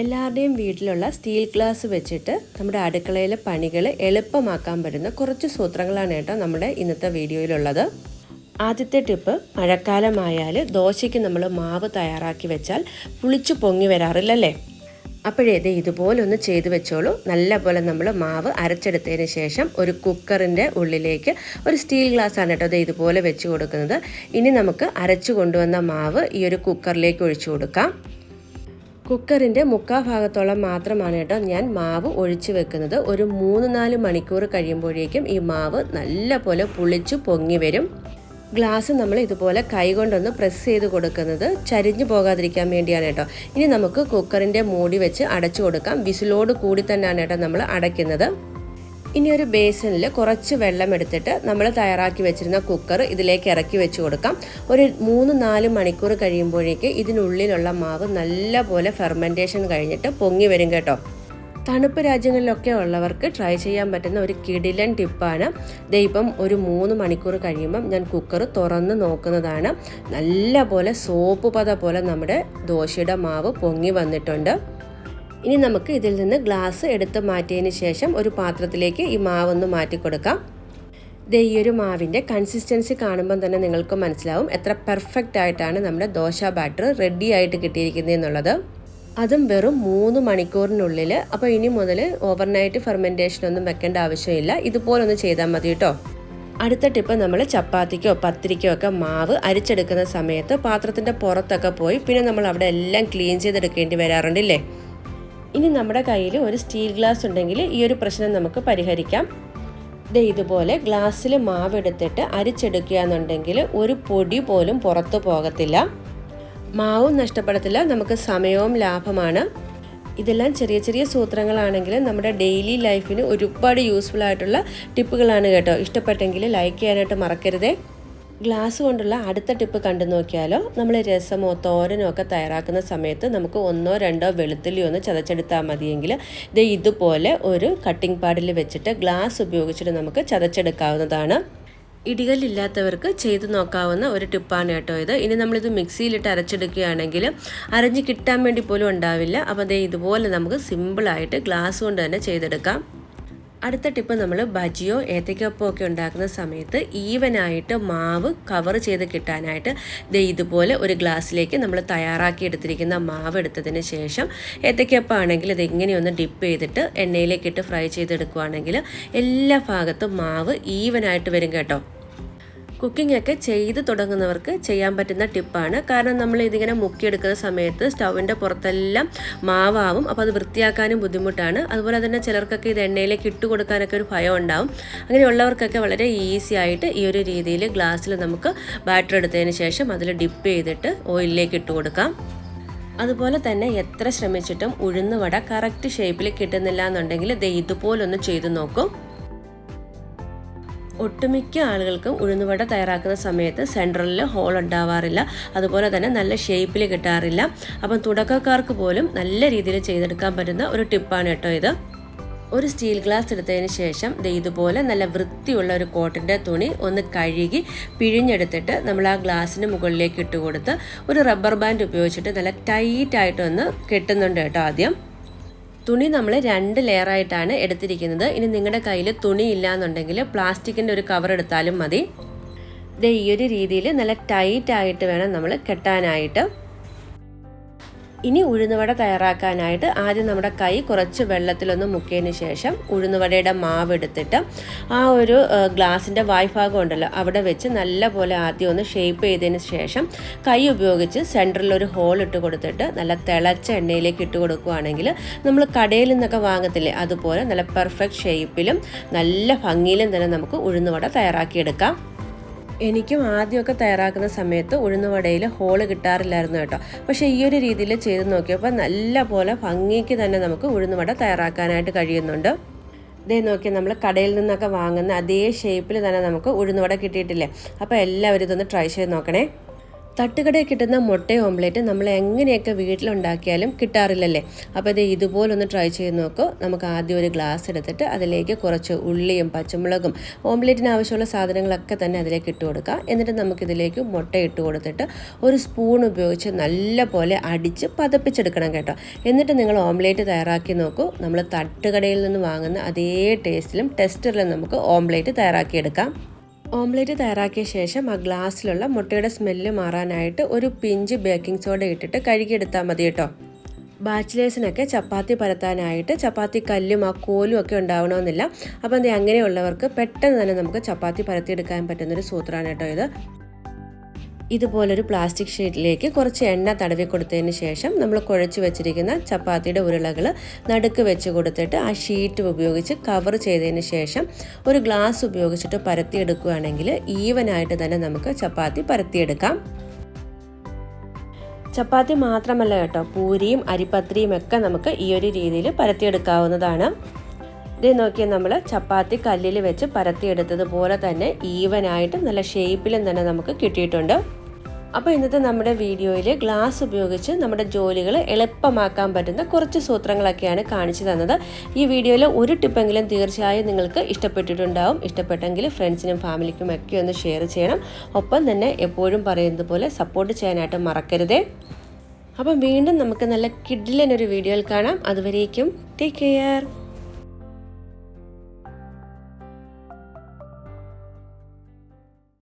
എല്ലാവരുടെയും വീട്ടിലുള്ള steel glass വെച്ചിട്ട് നമ്മുടെ അടുക്കളയിലെ പണികൾ എളുപ്പമാക്കാൻ പറ്റുന്ന കുറച്ച് സൂത്രങ്ങളാണ് കേട്ടോ നമ്മുടെ ഇന്നത്തെ വീഡിയോയിലുള്ളത്. ആദ്യത്തെ ടിപ്പ് മഴക്കാലമായാൽ ദോശയ്ക്ക് നമ്മൾ മാവ് തയ്യാറാക്കി വെച്ചാൽ പുളിച്ചു പൊങ്ങി വരാറില്ലല്ലേ? അപ്പോഴേ ഇത് ഇതുപോലൊന്ന് ചെയ്തു വെച്ചോളൂ. നല്ലപോലെ നമ്മൾ മാവ് അരച്ചെടുത്തതിന് ശേഷം ഒരു കുക്കറിന്റെ ഉള്ളിലേക്ക് ഒരു സ്റ്റീൽ ഗ്ലാസ് ആണ് കേട്ടോ ഇത് ഇതുപോലെ വെച്ച് കൊടുക്കുന്നത്. ഇനി നമുക്ക് അരച്ചു കൊണ്ടുവന്ന മാവ് ഈ ഒരു കുക്കറിലേക്ക് ഒഴിച്ചു കൊടുക്കാം. കുക്കറിന്റെ മുക്കാ ഭാഗത്തോളം മാത്രമാണ് കേട്ടോ ഞാൻ മാവ് ഒഴിച്ചു വെക്കുന്നത്. ഒരു മൂന്ന് നാല് മണിക്കൂർ കഴിയുമ്പോഴേക്കും ഈ മാവ് നല്ല പോലെ പുളിച്ചു പൊങ്ങി വരും. ഗ്ലാസ് നമ്മൾ ഇതുപോലെ കൈകൊണ്ടൊന്ന് പ്രസ് ചെയ്ത് കൊടുക്കുന്നത് ചരിഞ്ഞു പോകാതിരിക്കാൻ വേണ്ടിയാണ് കേട്ടോ. ഇനി നമുക്ക് കുക്കറിന്റെ മൂടി വെച്ച് അടച്ചു കൊടുക്കാം. വിസിലോട് കൂടി തന്നെയാണ് കേട്ടോ നമ്മൾ അടയ്ക്കുന്നത്. ഇനി ഒരു ബേസിനിൽ കുറച്ച് വെള്ളം എടുത്തിട്ട് നമ്മൾ തയ്യാറാക്കി വെച്ചിരുന്ന കുക്കർ ഇതിലേക്ക് ഇറക്കി വെച്ച് കൊടുക്കാം. ഒരു മൂന്ന് നാല് മണിക്കൂർ കഴിയുമ്പോഴേക്ക് ഇതിനുള്ളിലുള്ള മാവ് നല്ലപോലെ ഫെർമെന്റേഷൻ കഴിഞ്ഞിട്ട് പൊങ്ങി വരും കേട്ടോ. തണുപ്പ് രാജ്യങ്ങളിലൊക്കെ ഉള്ളവർക്ക് ട്രൈ ചെയ്യാൻ പറ്റുന്ന ഒരു കിടിലൻ ടിപ്പാണ് ദേ ഇപ്പം ഒരു മൂന്ന് മണിക്കൂർ കഴിയുമ്പം ഞാൻ കുക്കർ തുറന്ന് നോക്കുന്നതാണ്. നല്ല പോലെ സോപ്പ് പത പോലെ നമ്മുടെ ദോശയുടെ മാവ് പൊങ്ങി വന്നിട്ടുണ്ട്. ഇനി നമുക്ക് ഇതിൽ നിന്ന് ഗ്ലാസ് എടുത്ത് മാറ്റിയതിന് ശേഷം ഒരു പാത്രത്തിലേക്ക് ഈ മാവൊന്ന് മാറ്റി കൊടുക്കാം. ദേ ഈ ഒരു മാവിന്റെ കൺസിസ്റ്റൻസി കാണുമ്പം തന്നെ നിങ്ങൾക്ക് മനസ്സിലാവും എത്ര പെർഫെക്റ്റ് ആയിട്ടാണ് നമ്മുടെ ദോശ ബാറ്റർ റെഡി ആയിട്ട് കിട്ടിയിരിക്കുന്നത് എന്നുള്ളത്. അതും വെറും മൂന്ന് മണിക്കൂറിനുള്ളിൽ അപ്പോൾ ഇനി മുതൽ ഓവർനൈറ്റ് ഫെർമെന്റേഷൻ ഒന്നും വെക്കേണ്ട ആവശ്യമില്ല. ഇതുപോലൊന്ന് ചെയ്താൽ മതി കേട്ടോ. അടുത്ത ടിപ്പ് നമ്മൾ ചപ്പാത്തിക്കോ പത്തിരിക്കോ ഒക്കെ മാവ് അരിച്ചെടുക്കുന്ന സമയത്ത് പാത്രത്തിന്റെ പുറത്തൊക്കെ പോയി പിന്നെ നമ്മൾ അവിടെ എല്ലാം ക്ലീൻ ചെയ്തെടുക്കേണ്ടി വരാറുണ്ടല്ലേ? ഇനി നമ്മുടെ കയ്യിൽ ഒരു സ്റ്റീൽ ഗ്ലാസ് ഉണ്ടെങ്കിൽ ഈ ഒരു പ്രശ്നം നമുക്ക് പരിഹരിക്കാം. ദേ ഇതുപോലെ ഗ്ലാസ്സിൽ മാവെടുത്തിട്ട് അരിച്ചെടുക്കുക എന്നുണ്ടെങ്കിൽ ഒരു പൊടി പോലും പുറത്തു പോകത്തില്ല. മാവും നഷ്ടപ്പെടത്തില്ല നമുക്ക് സമയവും ലാഭമാണ്. ഇതെല്ലാം ചെറിയ ചെറിയ സൂത്രങ്ങളാണെങ്കിൽ നമ്മുടെ ഡെയിലി ലൈഫിന് ഒരുപാട് യൂസ്ഫുൾ ആയിട്ടുള്ള ടിപ്പുകളാണ് കേട്ടോ. ഇഷ്ടപ്പെട്ടെങ്കിൽ ലൈക്ക് ചെയ്യാനായിട്ട് മറക്കരുതേ. ഗ്ലാസ് കൊണ്ടുള്ള അടുത്ത ടിപ്പ് കണ്ടു നോക്കിയാലോ? നമ്മൾ രസമോ തോരനോ ഒക്കെ തയ്യാറാക്കുന്ന സമയത്ത് നമുക്ക് ഒന്നോ രണ്ടോ വെളുത്തുള്ളി ഒന്ന് ചതച്ചെടുത്താൽ മതിയെങ്കിൽ ഇത് ഇതുപോലെ ഒരു കട്ടിംഗ് പാഡിൽ വെച്ചിട്ട് ഗ്ലാസ് ഉപയോഗിച്ചിട്ട് നമുക്ക് ചതച്ചെടുക്കാവുന്നതാണ്. ഇടികല്ലില്ലാത്തവർക്ക് ചെയ്ത് നോക്കാവുന്ന ഒരു ടിപ്പാണ് കേട്ടോ ഇത്. ഇനി നമ്മളിത് മിക്സിയിലിട്ട് അരച്ചെടുക്കുകയാണെങ്കിൽ അരഞ്ഞ് കിട്ടാൻ വേണ്ടി പോലും ഉണ്ടാവില്ല. അപ്പോൾ അതേ ഇതുപോലെ നമുക്ക് സിമ്പിളായിട്ട് ഗ്ലാസ് കൊണ്ട് തന്നെ ചെയ്തെടുക്കാം. അടുത്ത ടിപ്പ് നമ്മൾ ബജിയോ ഏത്തയ്ക്കപ്പോ ഒക്കെ ഉണ്ടാക്കുന്ന സമയത്ത് ഈവനായിട്ട് മാവ് കവർ ചെയ്ത് കിട്ടാനായിട്ട് ദേ ഇതുപോലെ ഒരു ഗ്ലാസ്സിലേക്ക് നമ്മൾ തയ്യാറാക്കി എടുത്തിരിക്കുന്ന മാവ് എടുത്തതിന് ശേഷം ഏത്തയ്ക്കപ്പം ആണെങ്കിൽ ഇത് ഇങ്ങനെയൊന്ന് ഡിപ്പ് ചെയ്തിട്ട് എണ്ണയിലേക്ക് ഇട്ട് ഫ്രൈ ചെയ്തെടുക്കുകയാണെങ്കിൽ എല്ലാ ഭാഗത്തും മാവ് ഈവനായിട്ട് വരും കേട്ടോ. കുക്കിംഗ് ഒക്കെ ചെയ്ത് തുടങ്ങുന്നവർക്ക് ചെയ്യാൻ പറ്റുന്ന ടിപ്പാണ്. കാരണം നമ്മൾ ഇതിങ്ങനെ മുക്കിയെടുക്കുന്ന സമയത്ത് സ്റ്റൗവിന്റെ പുറത്തെല്ലാം മാവാവും. അപ്പോൾ അത് വൃത്തിയാക്കാനും ബുദ്ധിമുട്ടാണ്. അതുപോലെ തന്നെ ചിലർക്കൊക്കെ ഇത് എണ്ണയിലേക്ക് ഇട്ട് കൊടുക്കാനൊക്കെ ഒരു ഭയം ഉണ്ടാവും. അങ്ങനെയുള്ളവർക്കൊക്കെ വളരെ ഈസി ആയിട്ട് ഈ ഒരു രീതിയിൽ ഗ്ലാസ്സിൽ നമുക്ക് ബാറ്റർ എടുത്തതിന് ശേഷം അതിൽ ഡിപ്പ് ചെയ്തിട്ട് ഓയിലിലേക്ക് ഇട്ട് കൊടുക്കാം. അതുപോലെ തന്നെ എത്ര ശ്രമിച്ചിട്ടും ഉഴുന്നുവട കറക്റ്റ് ഷേപ്പിൽ കിട്ടുന്നില്ല എന്നുണ്ടെങ്കിൽ ദേ ഇതുപോലൊന്ന് ചെയ്തു നോക്കും. ഒട്ടുമിക്ക ആളുകൾക്കും ഉഴുന്നുവട തയ്യാറാക്കുന്ന സമയത്ത് സെൻട്രലിൽ ഹോൾ ഉണ്ടാവാറില്ല. അതുപോലെ തന്നെ നല്ല ഷേപ്പിൽ കിട്ടാറില്ല. അപ്പം തുടക്കക്കാർക്ക് പോലും നല്ല രീതിയിൽ ചെയ്തെടുക്കാൻ പറ്റുന്ന ഒരു ടിപ്പാണ് കേട്ടോ ഇത്. ഒരു സ്റ്റീൽ ഗ്ലാസ് എടുത്തതിന് ശേഷം ഇതുപോലെ നല്ല വൃത്തിയുള്ള ഒരു കോട്ടിന്റെ തുണി ഒന്ന് കഴുകി പിഴിഞ്ഞെടുത്തിട്ട് നമ്മൾ ആ ഗ്ലാസ്സിന് മുകളിലേക്ക് ഇട്ട് കൊടുത്ത് ഒരു റബ്ബർ ബാൻഡ് ഉപയോഗിച്ചിട്ട് നല്ല ടൈറ്റായിട്ടൊന്ന് കെട്ടുന്നുണ്ട് കേട്ടോ ആദ്യം. തുണി നമ്മൾ രണ്ട് ലെയറായിട്ടാണ് എടുത്തിരിക്കുന്നത്. ഇനി നിങ്ങളുടെ കയ്യിൽ തുണി ഇല്ല എന്നുണ്ടെങ്കിൽ പ്ലാസ്റ്റിക്കിന്റെ ഒരു കവർ എടുത്താലും മതി. ഇത് ഈ ഒരു രീതിയിൽ നല്ല ടൈറ്റ് ആയിട്ട് വേണം നമ്മൾ കെട്ടാനായിട്ട്. ഇനി ഉഴുന്നുവട തയ്യാറാക്കാനായിട്ട് ആദ്യം നമ്മുടെ കൈ കുറച്ച് വെള്ളത്തിലൊന്ന് മുക്കിയതിന് ശേഷം ഉഴുന്നുവടയുടെ മാവ് എടുത്തിട്ട് ആ ഒരു ഗ്ലാസിന്റെ വായ്ഭാഗം ഉണ്ടല്ലോ അവിടെ വെച്ച് നല്ല പോലെ ആദ്യം ഒന്ന് ഷേപ്പ് ചെയ്തതിന് ശേഷം കൈ ഉപയോഗിച്ച് സെന്ററിൽ ഒരു ഹോൾ ഇട്ട് കൊടുത്തിട്ട് നല്ല തിളച്ച എണ്ണയിലേക്ക് ഇട്ട് കൊടുക്കുകയാണെങ്കിൽ നമ്മൾ കടയിൽ നിന്നൊക്കെ വാങ്ങത്തില്ലേ അതുപോലെ നല്ല പെർഫെക്റ്റ് ഷേപ്പിലും നല്ല ഭംഗിയിലും തന്നെ നമുക്ക് ഉഴുന്നുവട തയ്യാറാക്കിയെടുക്കാം. എനിക്കും ആദ്യമൊക്കെ തയ്യാറാക്കുന്ന സമയത്ത് ഉഴുന്നുവടയിൽ ഹോൾ കിട്ടാറില്ലായിരുന്നു കേട്ടോ. പക്ഷേ ഈ ഒരു രീതിയിൽ ചെയ്ത് നോക്കിയപ്പോൾ നല്ല പോലെ ഭംഗിക്ക് തന്നെ നമുക്ക് ഉഴുന്നുവട തയ്യാറാക്കാനായിട്ട് കഴിയുന്നുണ്ട്. ഇതേ നോക്കി നമ്മൾ കടയിൽ നിന്നൊക്കെ വാങ്ങുന്ന അതേ ഷേപ്പിൽ തന്നെ നമുക്ക് ഉഴുന്നുവട കിട്ടിയിട്ടില്ലേ? അപ്പോൾ എല്ലാവരും ഇതൊന്ന് ട്രൈ ചെയ്ത് നോക്കണേ. തട്ടുകടയിൽ കിട്ടുന്ന മുട്ട ഓംലേറ്റ് നമ്മൾ എങ്ങനെയൊക്കെ വീട്ടിലുണ്ടാക്കിയാലും കിട്ടാറില്ലല്ലേ? അപ്പോൾ ഇത് ഇതുപോലൊന്ന് ട്രൈ ചെയ്ത് നോക്കൂ. നമുക്ക് ആദ്യം ഒരു ഗ്ലാസ് എടുത്തിട്ട് അതിലേക്ക് കുറച്ച് ഉള്ളിയും പച്ചമുളകും ഓംലേറ്റിന് ആവശ്യമുള്ള സാധനങ്ങളൊക്കെ തന്നെ അതിലേക്ക് ഇട്ട് കൊടുക്കുക എന്നിട്ട് നമുക്കിതിലേക്ക് മുട്ട ഇട്ട് കൊടുത്തിട്ട് ഒരു സ്പൂൺ ഉപയോഗിച്ച് നല്ല പോലെ അടിച്ച് പതപ്പിച്ചെടുക്കണം കേട്ടോ. എന്നിട്ട് നിങ്ങൾ ഓംലേറ്റ് തയ്യാറാക്കി നോക്കൂ. നമ്മൾ തട്ടുകടയിൽ നിന്ന് വാങ്ങുന്ന അതേ ടേസ്റ്റിലും ടെസ്റ്ററിലും നമുക്ക് ഓംലേറ്റ് തയ്യാറാക്കിയെടുക്കാം. ഓംലേറ്റ് തയ്യാറാക്കിയ ശേഷം ആ ഗ്ലാസ്സിലുള്ള മുട്ടയുടെ സ്മെല്ല് മാറാനായിട്ട് ഒരു പിഞ്ച് ബേക്കിംഗ് സോഡ ഇട്ടിട്ട് കഴുകിയെടുത്താൽ മതി കേട്ടോ. ബാച്ചിലേഴ്സിനൊക്കെ ചപ്പാത്തി പരത്താനായിട്ട് ചപ്പാത്തി കല്ലും ആ കോലും ഒക്കെ ഉണ്ടാവണമെന്നില്ല. അപ്പോൾ എന്താ അങ്ങനെയുള്ളവർക്ക് പെട്ടെന്ന് തന്നെ നമുക്ക് ചപ്പാത്തി പരത്തിയെടുക്കാൻ പറ്റുന്നൊരു സൂത്രമാണ് കേട്ടോ ഇത്. ഇതുപോലൊരു പ്ലാസ്റ്റിക് ഷീറ്റിലേക്ക് കുറച്ച് എണ്ണ തടവി കൊടുത്തതിന് ശേഷം നമ്മൾ കുഴച്ച് വെച്ചിരിക്കുന്ന ചപ്പാത്തിയുടെ ഉരുളകൾ നടുക്ക് വെച്ച് കൊടുത്തിട്ട് ആ ഷീറ്റ് ഉപയോഗിച്ച് കവർ ചെയ്തതിന് ശേഷം ഒരു ഗ്ലാസ് ഉപയോഗിച്ചിട്ട് പരത്തിയെടുക്കുകയാണെങ്കിൽ ഈവനായിട്ട് തന്നെ നമുക്ക് ചപ്പാത്തി പരത്തിയെടുക്കാം. ചപ്പാത്തി മാത്രമല്ല കേട്ടോ പൂരിയും അരിപ്പത്രിയും ഒക്കെ നമുക്ക് ഈ ഒരു രീതിയിൽ പരത്തിയെടുക്കാവുന്നതാണ്. ഇത് നോക്കിയാൽ നമ്മൾ ചപ്പാത്തി കല്ലിൽ വെച്ച് പരത്തിയെടുത്തതുപോലെ തന്നെ ഈവനായിട്ട് നല്ല ഷേപ്പിലും തന്നെ നമുക്ക് കിട്ടിയിട്ടുണ്ട്. അപ്പോൾ ഇന്നത്തെ നമ്മുടെ വീഡിയോയിൽ ഗ്ലാസ് ഉപയോഗിച്ച് നമ്മുടെ ജോലികൾ എളുപ്പമാക്കാൻ പറ്റുന്ന കുറച്ച് സൂത്രങ്ങളൊക്കെയാണ് കാണിച്ചു തന്നത്. ഈ വീഡിയോയിൽ ഒരു ടിപ്പെങ്കിലും തീർച്ചയായും നിങ്ങൾക്ക് ഇഷ്ടപ്പെട്ടിട്ടുണ്ടാവും. ഇഷ്ടപ്പെട്ടെങ്കിൽ ഫ്രണ്ട്സിനും ഫാമിലിക്കും ഒക്കെ ഒന്ന് ഷെയർ ചെയ്യണം. ഒപ്പം തന്നെ എപ്പോഴും പറയുന്നത് പോലെ സപ്പോർട്ട് ചെയ്യാനായിട്ട് മറക്കരുതേ. അപ്പം വീണ്ടും നമുക്ക് നല്ല കിഡിലൊരു വീഡിയോയിൽ കാണാം. അതുവരേക്കും ടേക്ക് കെയർ.